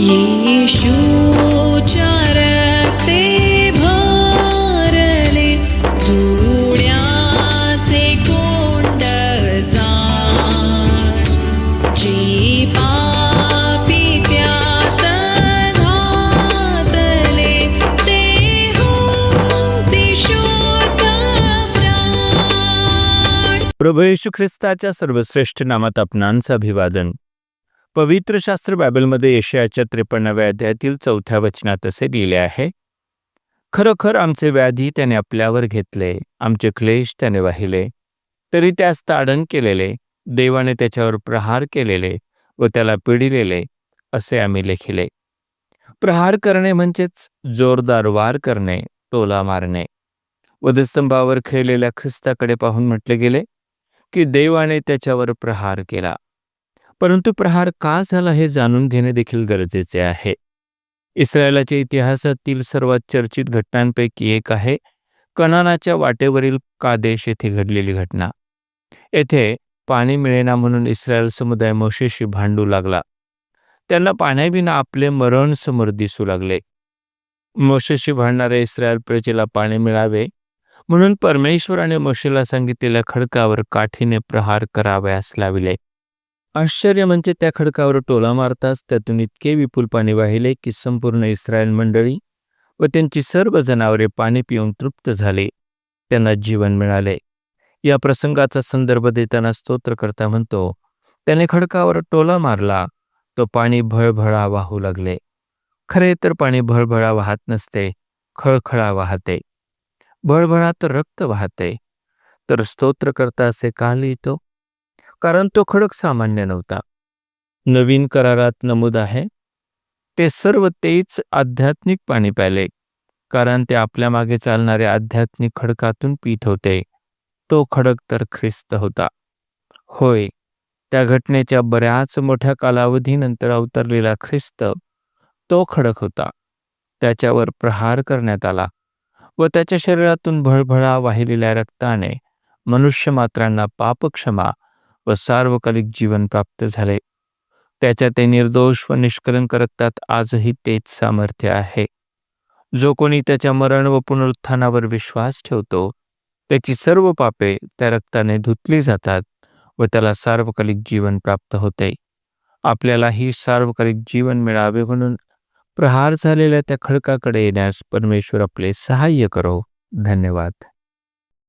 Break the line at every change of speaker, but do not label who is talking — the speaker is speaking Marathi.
येशूच्या रक्ते भरले धुण्याचे कोंड जाण जी पापी त्यात घातले ते होते शोध प्राण.
प्रभू येशू ख्रिस्ताच्या सर्वश्रेष्ठ नामात आपणांचं अभिवादन. पवित्र शास्त्र बायबलमध्ये यशयाच्या त्रेपन्नाव्या अध्यायातील चौथ्या वचनात असे लिहिले आहे खरोखर आमचे व्याधी त्याने आपल्यावर घेतले आमचे क्लेश त्याने वाहिले. तरी त्यास ताडण केलेले देवाने त्याच्यावर प्रहार केलेले व त्याला पिडिलेले असे आम्ही लेखिले. प्रहार करणे म्हणजेच जोरदार वार करणे टोला मारणे. वधस्तंभावर खेळलेल्या ख्रिस्ताकडे पाहून म्हटले गेले की देवाने त्याच्यावर प्रहार केला. परंतु प्रहार का झाला हे जाणून घेणे देखील गरजेचे आहे. इस्रायलाच्या इतिहासातील सर्वात चर्चित घटनांपैकी एक आहे कनानाच्या वाटेवरील कादेश येथे घडलेली घटना. येथे पाणी मिळेना म्हणून इस्रायल समुदाय मोशेशी भांडू लागला. त्यांना पाण्याविना आपले मरण समोर दिसू लागले. मोशेशी भांडणाऱ्या इस्रायल प्रजेला पाणी मिळावे म्हणून परमेश्वराने मोशेला सांगितलेल्या खडकावर काठीने प्रहार करावयास लाविले. आश्चर्य म्हणजे त्या खडकावर टोला मारताच त्यातून इतके विपुल पाणी वाहिले की संपूर्ण इस्रायल मंडळी व त्यांची सर्व जनावरे पाणी पिऊन तृप्त झाले. त्यांना जीवन मिळाले. या प्रसंगाचा संदर्भ देताना स्तोत्रकर्ता म्हणतो त्याने खडकावर टोला मारला. तो पाणी भळभळा वाहू लागले. खरे तर पाणी भळभळा वाहत नसते खळखळा वाहते. भळभळा तर रक्त वाहते. तर स्तोत्रकर्ता असे का लिहितो? कारण तो खडक सामान्य नव्हता. नवीन करारात नमूद आहे. ते सर्व तेच आध्यात्मिक पाणी प्याले कारण ते आपल्या मागे चालणाऱ्या आध्यात्मिक खडकातून पीत होते. तो खडक तर ख्रिस्त होता. होय त्या घटनेच्या बऱ्याच मोठ्या कालावधीनंतर अवतरलेला ख्रिस्त तो खडक होता. त्याच्यावर प्रहार करण्यात आला व त्याच्या शरीरातून भळभळा वाहिलेल्या रक्ताने मनुष्य मात्रांना पापक्षमा व सार्वकालिक जीवन प्राप्त झाले. त्याच्या ते निर्दोष व निष्कलंक रक्तात आजही तेच सामर्थ्य आहे. जो कोणी त्याच्या मरण व पुनरुत्थानावर विश्वास ठेवतो त्याची सर्व पापे त्या रक्ताने धुतली जातात व त्याला सार्वकालिक जीवन प्राप्त होते. आपल्यालाही सार्वकालिक जीवन मिळावे म्हणून प्रहार झालेल्या त्या खडकाकडे येण्यास परमेश्वर आपले सहाय्य करो. धन्यवाद.